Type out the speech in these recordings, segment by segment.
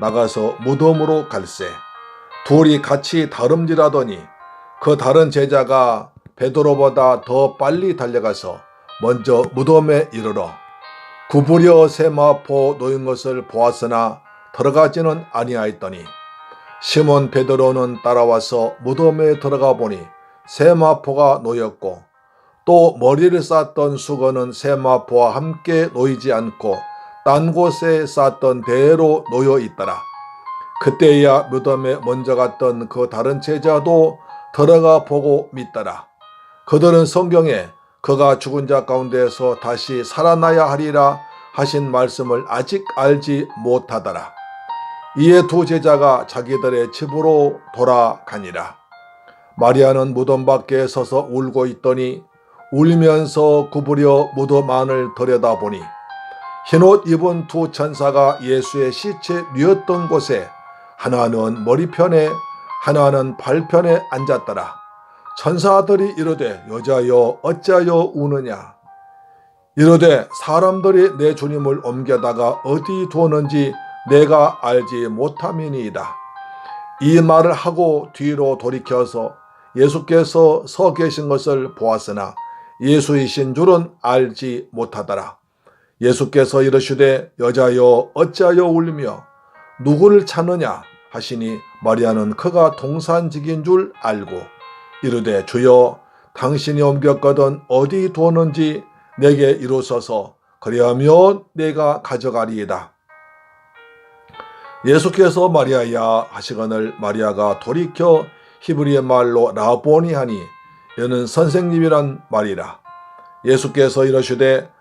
나가서 무덤으로 갈새 둘이 같이 다름질하더니 그 다른 제자가 베드로보다 더 빨리 달려가서 먼저 무덤에 이르러 구부려 세마포 놓인 것을 보았으나 들어가지는 아니하였더니 시몬 베드로는 따라와서 무덤에 들어가 보니 세마포가 놓였고 또 머리를 쌌던 수건은 세마포와 함께 놓이지 않고 딴 곳에 쌌던 대로 놓여 있더라. 그때야 무덤에 먼저 갔던 그 다른 제자도 들어가 보고 믿더라. 그들은 성경에 그가 죽은 자 가운데서 다시 살아나야 하리라 하신 말씀을 아직 알지 못하더라. 이에 두 제자가 자기들의 집으로 돌아가니라. 마리아는 무덤 밖에 서서 울고 있더니 울면서 구부려 무덤 안을 들여다보니 흰옷 입은 두 천사가 예수의 시체 뉘었던 곳에 하나는 머리편에 하나는 발편에 앉았더라. 천사들이 이르되 여자여 어찌하여 우느냐 이르되 사람들이 내 주님을 옮겨다가 어디 두었는지 내가 알지 못함이니이다. 이 말을 하고 뒤로 돌이켜서 예수께서 서 계신 것을 보았으나 예수이신 줄은 알지 못하더라. 예수께서 이르시되 여자여 어찌하여 울며 누구를 찾느냐 하시니 마리아는 그가 동산직인 줄 알고 이르되 주여 당신이 옮겼거든 어디 두었는지 내게 이루소서 그리하면 내가 가져가리이다. 예수께서 마리아야 하시거늘 마리아가 돌이켜 히브리의 말로 라보니 하니 이는 선생님이란 말이라. 예수께서 이러시되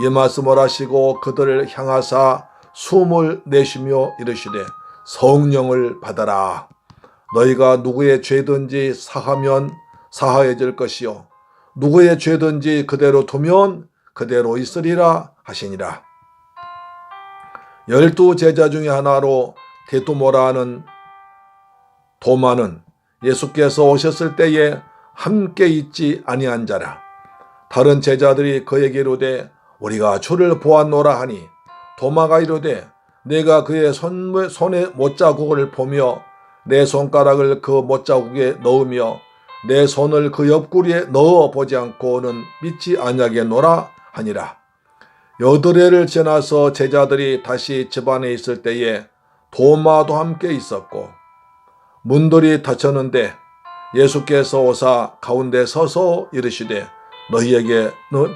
이 말씀을 하시고 그들을 향하사 숨을 내쉬며 이르시되 성령을 받아라. 너희가 누구의 죄든지 사하면 사하여질 것이요 누구의 죄든지 그대로 두면 그대로 있으리라 하시니라. 열두 제자 중에 하나로 데토모라 하는 도마는 예수께서 오셨을 때에 함께 있지 아니한 자라. 다른 제자들이 그에게 이르되 우리가 주를 보았노라 하니 도마가 이르되 내가 그의 손, 손에 못자국을 보며 내 손가락을 그 못자국에 넣으며 내 손을 그 옆구리에 넣어 보지 않고는 믿지 아니하겠노라 하니라. 여드레를 지나서 제자들이 다시 집안에 있을 때에 도마도 함께 있었고 문들이 닫혔는데 예수께서 오사 가운데 서서 이르시되 너희에게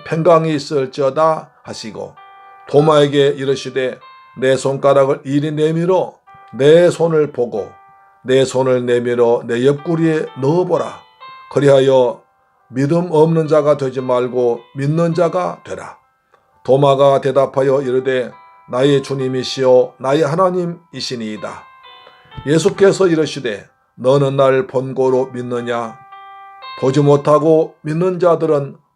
평강이 있을지어다 하시고 도마에게 이르시되 내 손가락을 이리 내밀어 내 손을 보고 내 손을 내밀어 내 옆구리에 넣어보라. 그리하여 믿음 없는 자가 되지 말고 믿는 자가 되라. 도마가 대답하여 이르되 나의 주님이시요 나의 하나님이시니이다. 예수께서 이르시되 너는 날 본고로 믿느냐 보지 못하고 믿는 자들은